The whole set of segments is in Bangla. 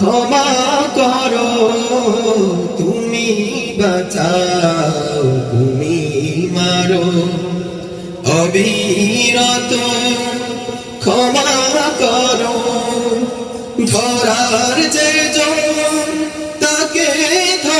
ক্ষমা করো তুমি বাঁচাও তুমি মারো। অবিরত ক্ষমা করো ধরার যে জন তাকে ধরো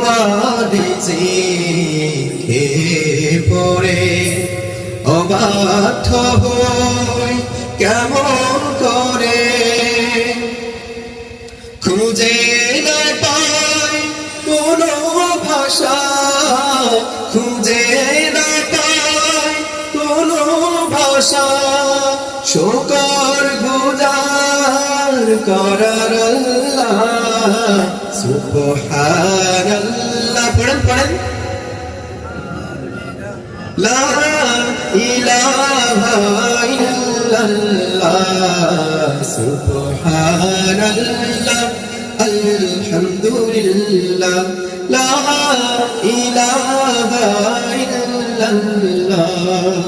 তোমারি হে পরে অবাধ হই কেমন করে? খুঁজে না পাই কোনো ভাষা, খুঁজে না পাই কোনো ভাষা। শোকর গুজার করার আল্লাহ সুবহানাল্লাহ। পড়েন পড়েন। লা ইলাহা ইল্লাল্লাহ। সুবহানাল্লাহ। আলহামদুলিল্লাহ। লা ইলাহা ইল্লাল্লাহ।